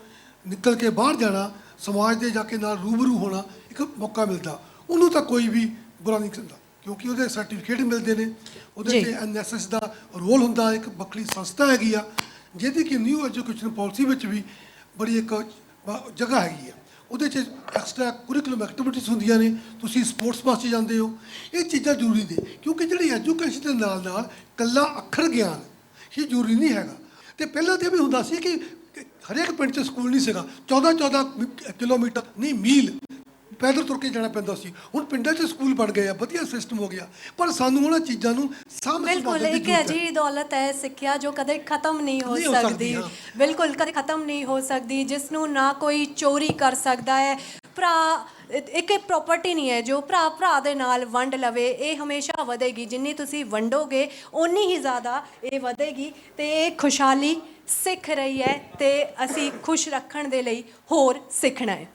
ਨਿਕਲ ਕੇ ਬਾਹਰ ਜਾਣਾ ਸਮਾਜ ਦੇ ਜਾ ਕੇ ਨਾਲ ਰੂਬਰੂ ਹੋਣਾ ਇੱਕ ਮੌਕਾ ਮਿਲਦਾ। ਉਹਨੂੰ ਤਾਂ ਕੋਈ ਵੀ ਬੁਰਾ ਨਹੀਂ ਕਹਿੰਦਾ ਕਿਉਂਕਿ ਉਹਦੇ ਸਰਟੀਫਿਕੇਟ ਮਿਲਦੇ ਨੇ। ਉਹਦੇ। 'ਤੇ ਐਨਐਸਐਸ ਦਾ ਰੋਲ ਹੁੰਦਾ ਇੱਕ ਵੱਖਰੀ ਸੰਸਥਾ ਹੈਗੀ ਆ ਜਿਹਦੀ ਕਿ ਨਿਊ ਐਜੂਕੇਸ਼ਨ ਪਾਲਿਸੀ ਵਿੱਚ ਵੀ ਬੜੀ ਇੱਕ ਬ- ਜਗ੍ਹਾ ਹੈਗੀ ਆ। ਉਹਦੇ 'ਚ ਐਕਸਟਰਾ ਕੁਰਿਕੂਲਮ ਐਕਟੀਵਿਟੀਜ਼ ਹੁੰਦੀਆਂ ਨੇ, ਤੁਸੀਂ ਸਪੋਰਟਸ ਵਾਸਤੇ ਜਾਂਦੇ ਹੋ। ਇਹ ਚੀਜ਼ਾਂ ਜ਼ਰੂਰੀ ਨੇ, ਕਿਉਂਕਿ ਜਿਹੜੀ ਐਜੂਕੇਸ਼ਨ ਦੇ ਨਾਲ ਨਾਲ ਕੱਲਾ ਅੱਖਰ ਗਿਆਨ, ਇਹ ਜ਼ਰੂਰੀ ਨਹੀਂ ਹੈਗਾ। ਤੇ ਪਹਿਲਾਂ ਤੇ ਵੀ ਹੁੰਦਾ ਸੀ ਕਿ ਹਰੇਕ ਪਿੰਡ 'ਚ ਸਕੂਲ ਨਹੀਂ ਸੀਗਾ। 14 14 ਕਿਲੋਮੀਟਰ, ਨਹੀਂ, ਮੀਲ ਪੈਦਲ ਤੁਰ ਕੇ ਜਾਣਾ ਪੈਂਦਾ ਸੀ। ਹੁਣ ਪਿੰਡਾਂ 'ਚ ਸਕੂਲ ਬਣ ਗਏ ਆ ਵਧੀਆ ਸਿਸਟਮ ਹੋ ਗਿਆ। ਪਰ ਸਾਨੂੰ ਉਹਨਾਂ ਚੀਜ਼ਾਂ ਨੂੰ ਸਾਂਭ ਬਿਲਕੁਲ ਇੱਕ। ਅਜਿਹੀ ਦੌਲਤ ਹੈ ਸਿੱਖਿਆ ਜੋ ਕਦੇ ਖਤਮ ਨਹੀਂ ਹੋ ਸਕਦੀ। ਬਿਲਕੁਲ ਕਦੇ ਖਤਮ ਨਹੀਂ ਹੋ ਸਕਦੀ ਜਿਸ ਨੂੰ ਨਾ ਕੋਈ ਚੋਰੀ ਕਰ ਸਕਦਾ ਹੈ। ਭਰਾ ਇੱਕ ਪ੍ਰਾਪਰਟੀ ਨਹੀਂ ਹੈ ਜੋ ਭਰਾ ਭਰਾ ਦੇ ਨਾਲ ਵੰਡ ਲਵੇ ਇਹ ਹਮੇਸ਼ਾ ਵਧੇਗੀ। ਜਿੰਨੀ ਤੁਸੀਂ ਵੰਡੋਗੇ ਓਨੀ ਹੀ ਜ਼ਿਆਦਾ ਇਹ ਵਧੇਗੀ ਤੇ ਇਹ ਖੁਸ਼ਹਾਲੀ ਸਿੱਖ ਰਹੀ ਹੈ ਤੇ ਅਸੀਂ ਖੁਸ਼ ਰੱਖਣ ਦੇ ਲਈ ਹੋਰ ਸਿੱਖਣਾ ਹੈ।